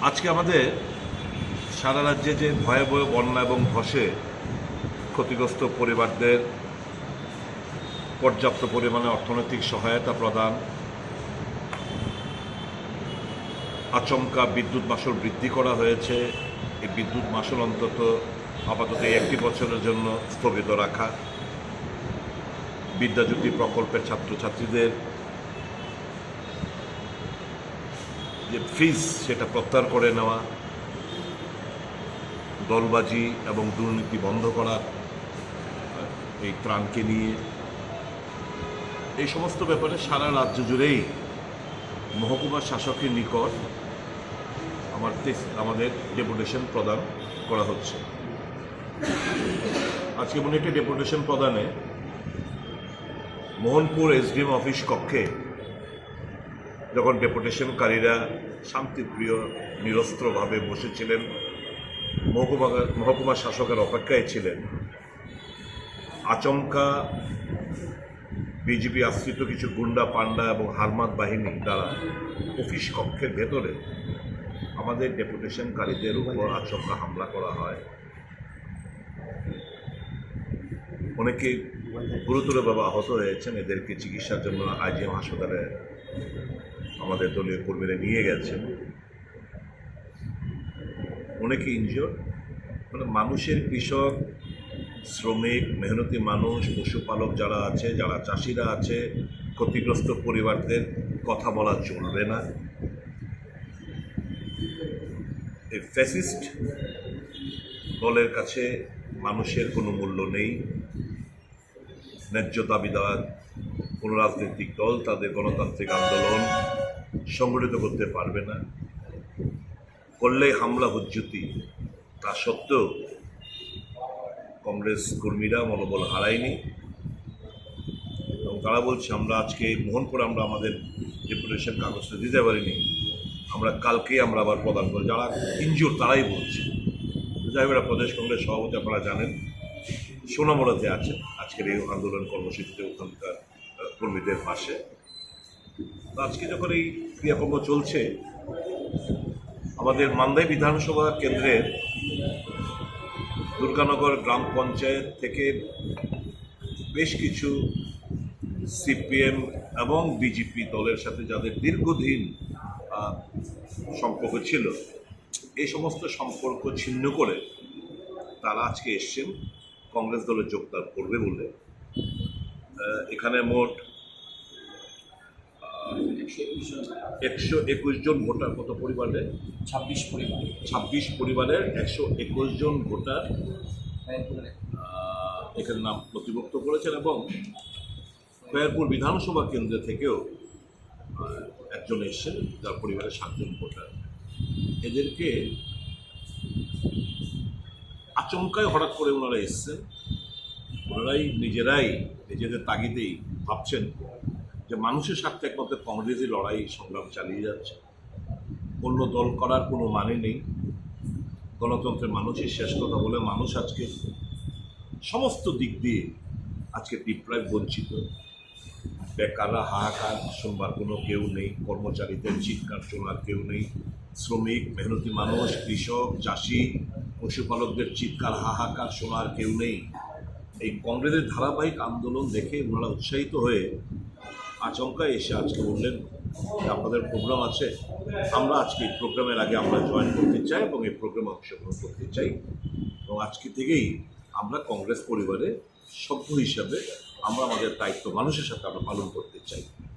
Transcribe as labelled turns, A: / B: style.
A: আজকে আমাদের সারা রাজ্যে যে ভয়াবহ বন্যা এবং ধসে ক্ষতিগ্রস্ত পরিবারদের পর্যাপ্ত পরিমাণে অর্থনৈতিক সহায়তা প্রদান, আচমকা বিদ্যুৎ মাসুল বৃদ্ধি করা হয়েছে। এই বিদ্যুৎ মাসল অন্তত আপাতত একটি বছরের জন্য স্থগিত রাখা। বিদ্যাজ্যোতি প্রকল্পের ছাত্রছাত্রীদের যে ফিজ সেটা প্রত্যাহার করে নেওয়া, দলবাজি এবং দুর্নীতি বন্ধ করা, এই ত্রাণকে নিয়ে, এই সমস্ত ব্যাপারে সারা রাজ্য জুড়েই মহকুমা শাসকের নিকট আমার আমাদের ডেপুটেশন প্রদান করা হচ্ছে। আজকে মনে একটি ডেপুটেশন প্রদানে মোহনপুর এসডিএম অফিস কক্ষে যখন ডেপুটেশনকারীরা শান্তিপ্রিয় নিরস্ত্রভাবে বসেছিলেন। মহকুমা মহকুমা শাসকের অপেক্ষায় ছিলেন। আচমকা বিজেপি আশ্রিত কিছু গুন্ডা পান্ডা এবং হারমাত বাহিনী দ্বারা অফিস কক্ষের ভেতরে আমাদের ডেপুটেশনকারীদের উপর আচমকা হামলা করা হয়। অনেকে গুরুতরভাবে আহত হয়েছেন, এদেরকে চিকিৎসার জন্য আইজিএম হাসপাতালে আমাদের দলীয় কর্মীরা নিয়ে গেছেন অনেকে ইনজিওর মানে মানুষের কৃষক, শ্রমিক, মেহনতি মানুষ, পশুপালক যারা আছে, যারা চাষিরা আছে, ক্ষতিগ্রস্ত পরিবারদের কথা বলা চলবে না। এই ফ্যাসিস্ট দলের কাছে মানুষের কোনো মূল্য নেই। ন্যায্য দাবি কোনো রাজনৈতিক দল তাদের গণতান্ত্রিক আন্দোলন সংগঠিত করতে পারবে না। করলে হামলা হুজ্জুতি। তা সত্ত্বেও কংগ্রেস কর্মীরা মনোবল হারায়নি। এবং তারা বলছে আমরা আজকে মোহনপুরে আমরা আমাদের ডেপুটেশন কাগজটা দিতে পারিনি। আমরা কালকেই আমরা আবার প্রদান করি যারা ইনজুর তারাই বলছে। যাই হোক, প্রদেশ কংগ্রেস সভাপতি আপনারা জানেন সোনামোড়াতে আছেন। আজকের এই আন্দোলন কর্মসূচিতে ওখানকার কর্মীদের পাশে। আজকে যখন এই ক্রিয়াকর্ম চলছে, আমাদের মান্দাই বিধানসভা কেন্দ্রের দুর্গানগর গ্রাম পঞ্চায়েত থেকে বেশ কিছু সিপিএম এবং বিজেপি দলের সাথে যাদের দীর্ঘদিন সম্পর্ক ছিল, এই সমস্ত সম্পর্ক ছিন্ন করে তারা আজকে এসছেন, কংগ্রেস দলে যোগদান করবে বলে। এখানে মোট একশো একুশ জন ভোটার কত পরিবারে?
B: ছাব্বিশ পরিবার।
A: ছাব্বিশ পরিবারের একশো একুশ জন ভোটার এখানে নাম নথিভুক্ত করেছেন এবং খয়ারপুর বিধানসভা কেন্দ্র থেকেও একজন এসেছেন যার পরিবারের সাতজন ভোটার। এদেরকে আচমকায় হঠাৎ করে ওনারা এসছেন। ওনারাই নিজেরাই নিজেদের তাগিদেই ভাবছেন যে মানুষের স্বার্থে একমাত্র কংগ্রেসই লড়াই সংগ্রাম চালিয়ে যাচ্ছে। অন্য দল করার কোনো মানে নেই। গণতন্ত্রের মানুষই শেষ কথা বলে মানুষ আজকে সমস্ত দিক দিয়ে আজকে বিপ্লব বঞ্চিত। বেকাররা হাহাকার শুনবার কোনো কেউ নেই, কর্মচারীদের চিৎকার শোনার কেউ নেই। শ্রমিক, মেহনতি মানুষ, কৃষক, চাষি, পশুপালকদের চিৎকার, হাহাকার শোনার কেউ নেই। এই কংগ্রেসের ধারাবাহিক আন্দোলন দেখে ওনারা উৎসাহিত হয়ে আচমকা এসে আজকে বললেন যে আপনাদের প্রোগ্রাম আছে, আমরা আজকে এই প্রোগ্রামের আগে আমরা জয়েন করতে চাই এবং এই প্রোগ্রামে অংশগ্রহণ করতে চাই। এবং আজকে থেকেই আমরা কংগ্রেস পরিবারে সভ্য হিসাবে আমরা আমাদের দায়িত্ব মানুষের সাথে আমরা পালন করতে চাই।